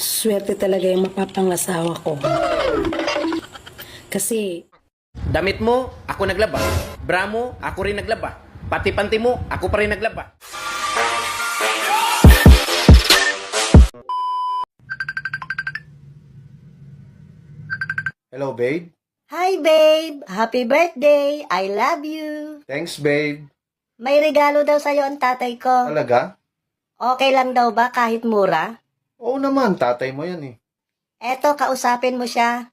Swerte talaga yung mapapangasawa ko. Kasi Damit mo, ako naglaba. Bra mo, ako rin naglaba. Pati panty mo, ako pa rin naglaba. Hello, babe. Hi, babe! Happy birthday! I love you! Thanks, babe. May regalo daw sa'yo ang tatay ko. Talaga? Okay lang daw ba kahit mura? Oo naman, tatay mo yan eh. Eto, kausapin mo siya.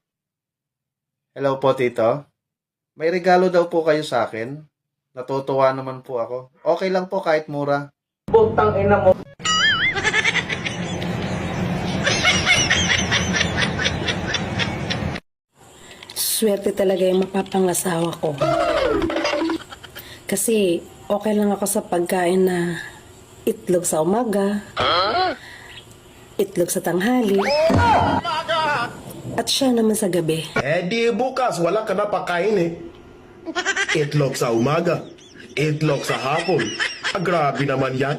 Hello po, tito. May regalo daw po kayo sa akin. Natutuwa naman po ako. Okay lang po kahit mura. swerte talaga yung mapapangasawa ko. Kasi okay lang ako sa pagkain na itlog sa umaga, itlog sa tanghali, at siya naman sa gabi. Eh di bukas, wala ka na pakain eh. Itlog sa umaga, itlog sa hapon. Ah, grabe naman yan.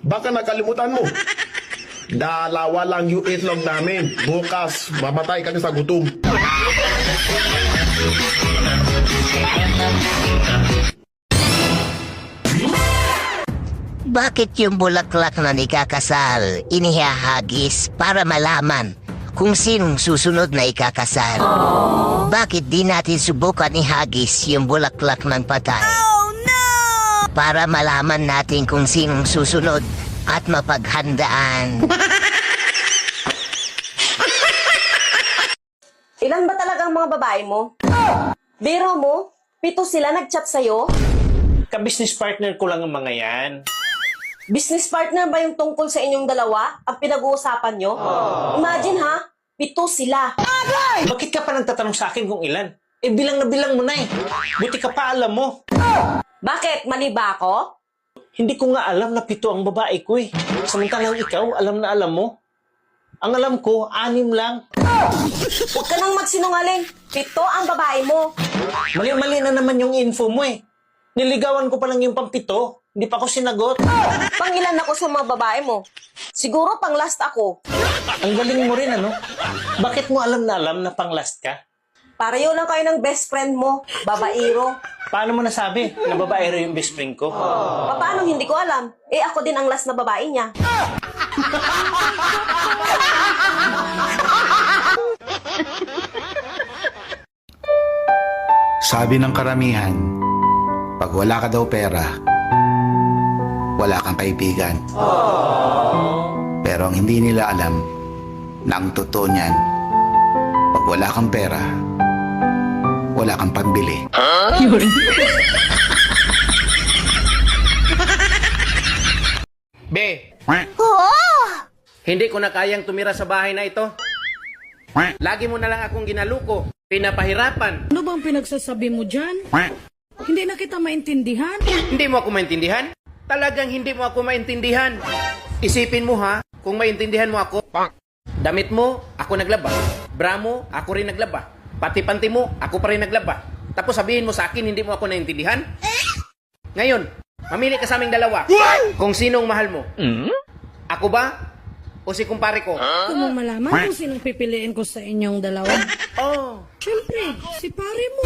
Baka nakalimutan mo. Dalawa lang yung itlog namin. Bukas, mamatay ka na sa gutom. Bakit yung bulaklak na ikakasal inihahagis para malaman kung sinong susunod na ikakasal? Bakit di natin subukan ihagis yung bulaklak ng patay? Para malaman natin kung sinong susunod at mapaghandaan. Ilan ba talaga ang mga babae mo? Biro mo? Pito sila nag-chat sa'yo? Ka-business partner ko lang ang mga yan. Business partner ba yung tungkol sa inyong dalawa? Ang pinag-uusapan nyo? Imagine ha, pito sila. Bakit ka pa nagtatanong sa akin kung ilan? Eh bilang na bilang mo na eh. Buti ka pa alam mo. Bakit? Mali ba ako? Hindi ko nga alam na pito ang babae ko eh. Samantalang ikaw, alam na alam mo. Ang alam ko, anim lang. Huwag ka nang magsinungaling. Pito ang babae mo. Mali-mali na naman yung info mo eh. Niligawan ko pa lang yung pampito. Hindi pa ako sinagot. Pangilan ako sa mga babae mo. Siguro pang last ako. Ang galing mo rin ano? Bakit mo alam na alam na pang last ka? Pareho lang kayo ng best friend mo, babairo. Paano mo nasabi na babae rin yung best friend ko? Paano hindi ko alam? Eh ako din ang last na babae niya. Sabi ng karamihan, pag wala ka daw pera, wala kang kaibigan. Pero ang hindi nila alam, na ang totoo niyan, pag wala kang pera, wala kang pambili. Be! Hindi ko na kayang tumira sa bahay na ito. Lagi mo na lang akong ginaluko. Pinapahirapan. Ano bang pinagsasabi mo dyan? Hindi na kita maintindihan. Hindi mo ako maintindihan? Talagang hindi mo ako maintindihan. Isipin mo ha, kung maintindihan mo ako. Damit mo, ako naglaba. Bra mo, ako rin naglaba. Pati panty mo, ako pa rin naglaba. Tapos sabihin mo sa akin, hindi mo ako naintindihan? Ngayon, mamili ka sa aming dalawa. Kung sinong mahal mo. Ako ba? O si kumpare ko? Gusto mong malaman kung sinong pipiliin ko sa inyong dalawa? Oh, Siyempre, si pare mo.